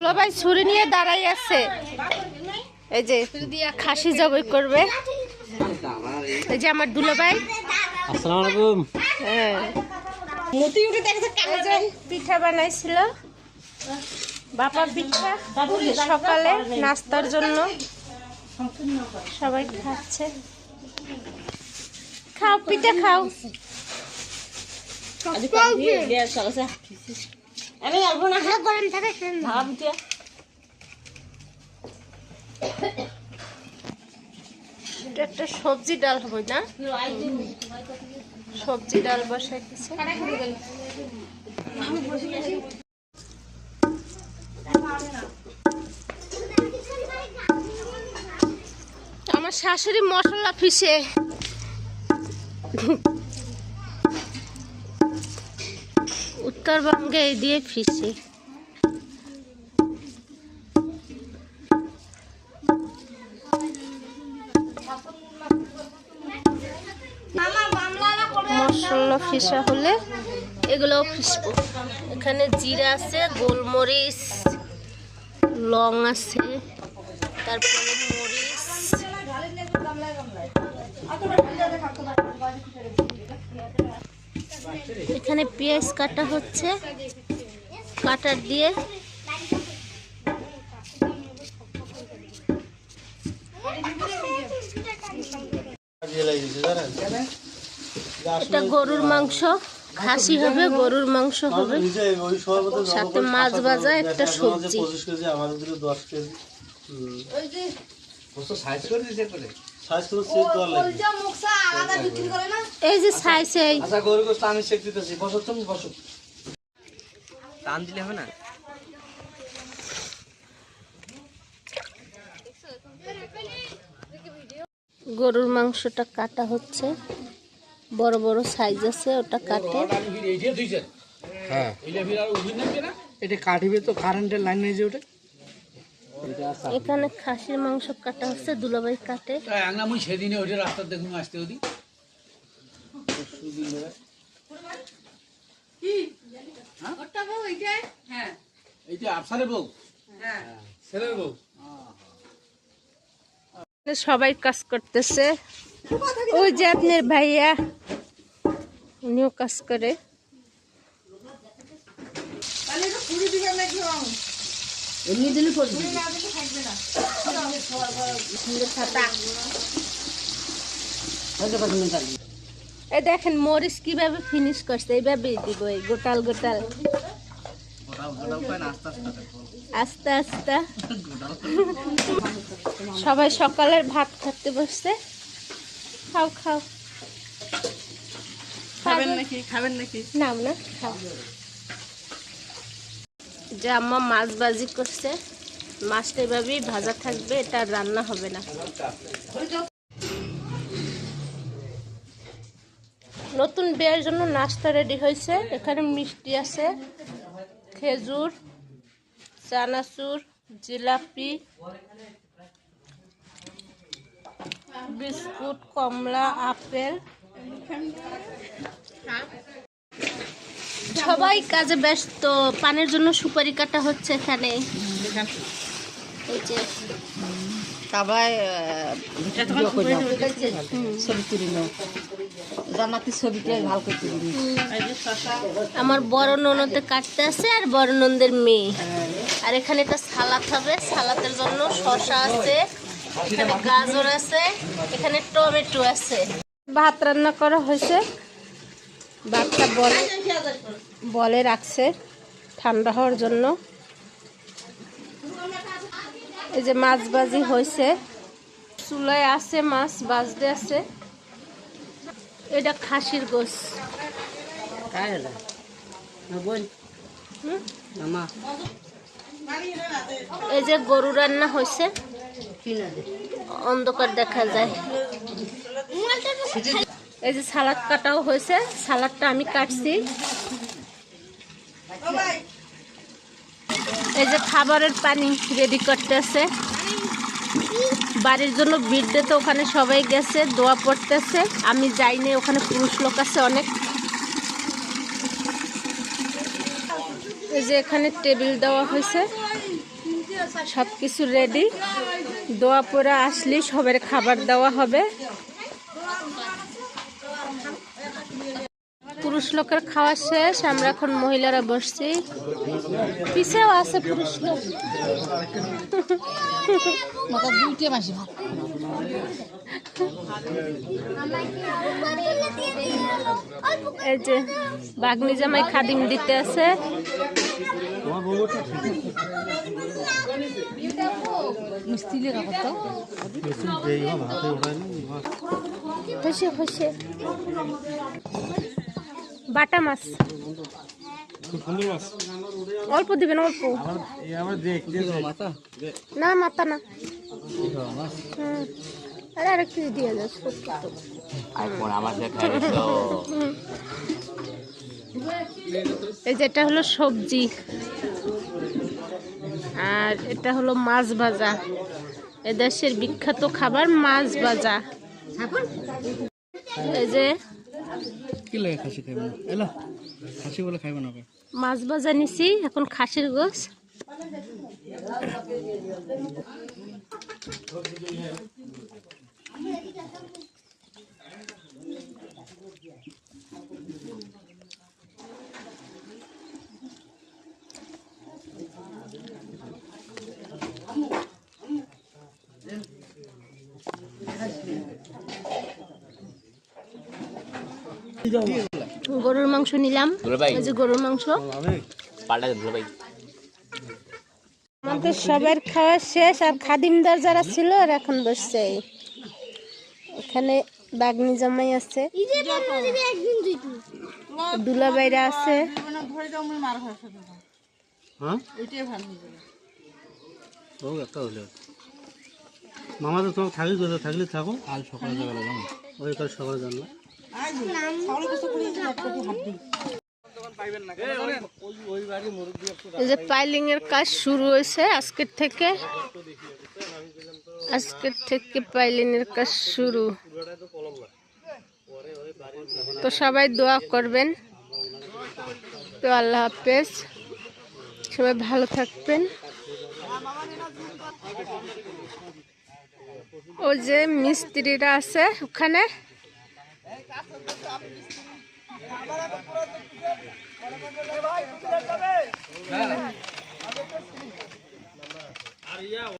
সবাই ছুরি নিয়ে দাঁড়াই আছে। এই যে খাসি জবাই করবে। এই যে আমার দুলাভাই আসসালামু আলাইকুম। হ্যাঁ। পিঠা বানাইছিল। বাপা পিঠা সকালে নাস্তার জন্য। সবাই খাচ্ছে। খাও পিঠা খাও। আমি অল্প না খেলে গরম থাকে ভাব দিয়ে। এটা একটা সবজি ডাল হবে না? সবজি ডাল বসাইতেছে আমার শাশুড়ি মশলা পিষে উত্তরবঙ্গে এই দিয়ে ফিসে মশলা ফিসা হলে এগুলোও ফিসবো। এখানে জিরা আছে, গোলমরিচ, লং আছে, তারপরে মরিচ। এখানে পেঁয়াজ কাটা হচ্ছে। কাটার দিয়ে এটা গরুর মাংস। খাসি হবে গরুর মাংস হবে। সাথে মাছ ভাজা একটা সবজি। আমাদের কেজি সাইজ এই যে আচ্ছা গরু গোস্ত আমি চেক দিতেছি। বসো তুমি বসো টান দিলে হবে না? গরুর মাংসটা কাটা হচ্ছে। বড় বড় সাইজ আছে ওটা কাটে। হ্যাঁ। এটা কাটিবে তো কারেন্টের লাইন নেই যে ওটা। এখানে খাসির মাংস কাটা হচ্ছে দুলাভাই কাটে। আংনা মুই সেদিনে ওইটা রাস্তা দেখুন আসতে ওদি এই যে? আফসারে বউ? ছেলের বউ? সবাই কাজ করতেছে। ওই যে আপনার ভাইয়া উনিও কাজ করে। এই দেখেন মরিচ কীভাবে ফিনিশ করছে এইভাবেই দিব এই গোটাল গোটাল। আস্তে আস্তে। সবাই সকালের ভাত খাতে বসছে। খাও খাও। খাবেন নাকি? খাবেন নাকি? নাম না খাও। যে আম্মা মাছ ভাজি করছে, মাছটা এভাবেই ভাজা থাকবে, এটা রান্না হবে না। নতুন বিয়ের জন্য নাস্তা রেডি হয়েছে, এখানে মিষ্টি আছে, খেজুর, চানাচুর, জিলাপি, বিস্কুট, কমলা, আপেল। সবাই কাজে ব্যস্ত পানের জন্য সুপারি কাটা হচ্ছে এখানে। এই যে। তারপরে ছবি তুলি নাও ছবিটা ভালো করে তুলি। আমার বড় ননদে কাটতে আছে আর বড় ননদের মেয়ে। আর এখানে একটা সালাদ হবে। সালাদের জন্য শসা আছে এখানে গাজর আছে এখানে টমেটো আছে। ভাত রান্না করা হয়েছে। ভাতটা বলে বলে রাখছে ঠান্ডা হওয়ার জন্য। এই যে মাছ বাজি হয়েছে। চুলায় আছে মাছ বাজতে আছে। এটা খাসির গোস এই যে গরু রান্না হয়েছে। অন্ধকার দেখা যায়। এই যে সালাদ কাটাও হয়েছে, সালাদটা আমি কাটছি। এই যে খাবারের পানি রেডি করতেছে বাড়ির জন্য বিদ্যে তো ওখানে সবাই গেছে, দোয়া পড়তেছে। আমি যাইনি ওখানে পুরুষ লোক আছে অনেক। এই যে এখানে টেবিল দেওয়া হয়েছে। সব কিছু রেডি দোয়া পরে আসলে সবার খাবার দেওয়া হবে। পুরুষ লোকের খাওয়া শেষ আমরা এখন মহিলারা বসছি পিছেও আছে পুরুষ লোক এই যে বাগনি জামাই খাদিম দিতে আছে হসে বাটা মাছ। অল্প দিবেন, অল্প। না, মাথা না। আরে, আরেক পিস দিয়ে যাস এই যে হলো সবজি। আর এটা হলো মাছ ভাজা। এদেশের বিখ্যাত খাবার মাছ ভাজা। এই যে কি লাগে খাসি খাইব? এলো, খাসি বলে খাইব না মাছ ভাজা নিছি, এখন খাসির গোস গরুর মাংস নিলাম। এই যে গরুর মাংস। আমাদের সবার খাওয়া শেষ আর খাদিমদার যারা ছিল আর এখন বসছে। এখানে বাগনি জামাই আছে। দুলা বাইরা আছে। হ্যাঁ? মামা তো তোমার থাকি থাকলে থাকো। কাল সকালে যাবে ওই কাল সকালে জানলা এই যে পাইলিং এর কাজ শুরু হয়েছে, আজকের থেকে আজকের থেকে পাইলিং এর কাজ শুরু। তো সবাই দোয়া করবেন। তো আল্লাহ হাফেজ। সবাই ভালো থাকবেন। ও যে মিস্ত্রিরা আছে ওখানে আর ইয়া